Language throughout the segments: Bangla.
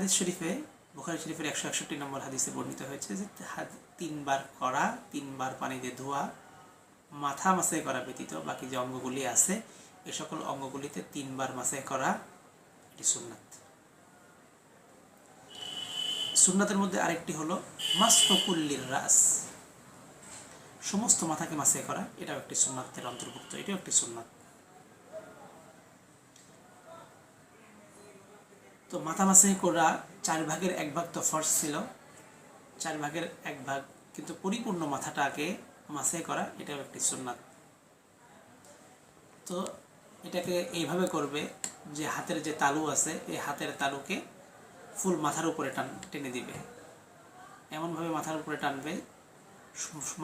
হাদিস শরীফে, বুখারি শরীফের একশো একষট্টি নম্বর হাদিসে বর্ণিত হয়েছে যে তিনবার করা, তিনবার পানিতে ধোয়া, মাথা মাসাই করা ব্যতীত বাকি যে অঙ্গগুলি আছে, এ সকল অঙ্গগুলিতে তিনবার মাসাই করা এটি সুন্নাত। সুন্নাতের মধ্যে আরেকটি হলো মাসফকুল্লির রাস। সমস্ত মাথাকে মাসাই করা, এটাও একটি সুন্নাতের অন্তর্ভুক্ত, এটাও একটি সুন্নাত। তো মাথা মাসাই করা চার ভাগের এক ভাগ তো ফর্স ছিল। চার ভাগের এক ভাগ, কিন্তু পরিপূর্ণ মাথাটাকে মাসাই করা, এটাও একটি সুন্নাত। তো এটাকে এইভাবে করবে যে হাতের যে তালু আছে, এই হাতের তালুকে ফুল মাথার উপরে টান, টেনে দিবে। এমনভাবে মাথার উপরে টানবে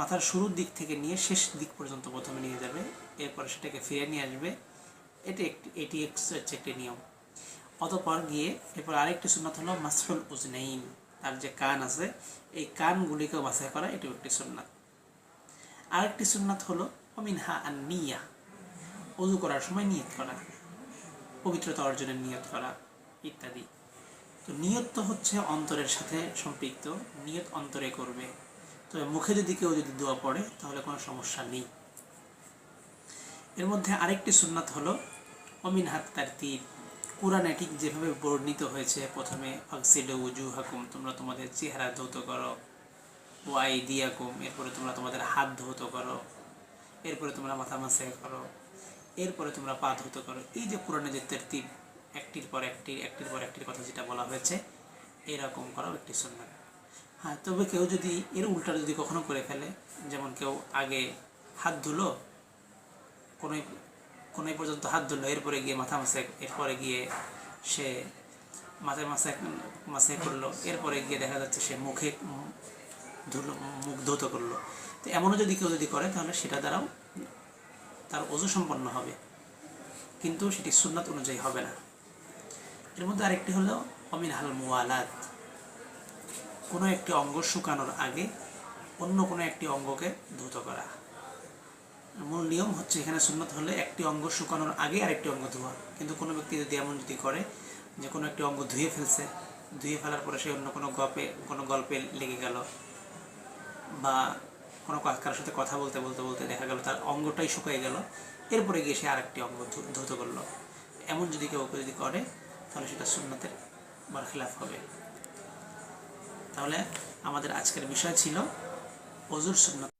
মাথার শুরুর দিক থেকে নিয়ে শেষ দিক পর্যন্ত প্রথমে নিয়ে যাবে, এরপরে সেটাকে ফিরে নিয়ে আসবে। এটি একটি, এটি হচ্ছে একটি নিয়ম। অতপর গিয়ে এরপর আরেকটি সুন্নাত হলো মাসফুল উজনাইন, তার যে কান আছে, এই কানগুলিকেও বাছাই করা এটিও একটি সুন্নাত। আরেকটি সুন্নাত হলো অমিনহা আর নিয়া অজু করার সময় নিয়ত করা, পবিত্রতা অর্জনের নিয়ত করা, ইত্যাদি। তো নিয়ত তো হচ্ছে অন্তরের সাথে সম্পৃক্ত, নিয়ত অন্তরে করবে। তবে মুখে যদি কেউ যদি দোয়া পড়ে, তাহলে কোনো সমস্যা নেই। এর মধ্যে আরেকটি সুন্নাত হলো অমিন হাত তার তীর কোরআনে ঠিক যেভাবে বর্ণিত হয়েছে, প্রথমে ফাকসিল উজু হাকুম তোমরা তোমাদের চেহারা ধৌত করো। ওয়াই দিয়াকুম এরপরে তোমরা তোমাদের হাত ধৌত করো। এরপরে তোমরা মাথা মাসে করো। এরপরে তোমরা পা ধৌত করো। এই যে কোরআনে যে তেরতিব, একটির পর একটি, একটির পর একটির কথা যেটা বলা হয়েছে, এরকম করাও একটি সুন্নাত হ্যাঁ তবে কেউ যদি এর উল্টা যদি কখনো করে ফেলে, যেমন কেউ আগে হাত ধুলো কোনোই কোনোই পর্যন্ত হাত ধুলো এরপরে গিয়ে মাথা মাসে এরপরে গিয়ে সে মাথায় মাসে মাসে করল, এরপরে গিয়ে দেখা যাচ্ছে সে মুখে ধুলো মুখ ধৌত করল। তো এমনও যদি কেউ যদি করে, তাহলে সেটা দ্বারাও তার অজু সম্পন্ন হবে। কিন্তু সেটি সুন্নাত অনুযায়ী হবে না। এর মধ্যে আরেকটি হলো অমিন হাল মুওয়ালাত। কোনো একটি অঙ্গ শুকানোর আগে অন্য কোনো একটি অঙ্গকে ধুত করা। মূল নিয়ম হচ্ছে এখানে সুন্নত হলে একটি অঙ্গ শুকানোর আগে আরেকটি অঙ্গ ধোয়া। কিন্তু কোনো ব্যক্তি যদি এমন যদি করে যে কোনো একটি অঙ্গ ধুয়ে ফেলছে, ধুয়ে ফেলার পরে সে অন্য কোনো গল্পে কোনো গল্পে লেগে গেল বা কোনো কারোর সাথে কথা বলতে বলতে বলতে দেখা গেল তার অঙ্গটাই শুকিয়ে গেল, এরপরে গিয়ে সে আরেকটি অঙ্গ ধৌত করল। এমন যদি কেউ যদি করে, তাহলে সেটা সুন্নতের বরখিলাফ হবে। তাহলে আমাদের আজকের বিষয় ছিল অজুর সুন্নত।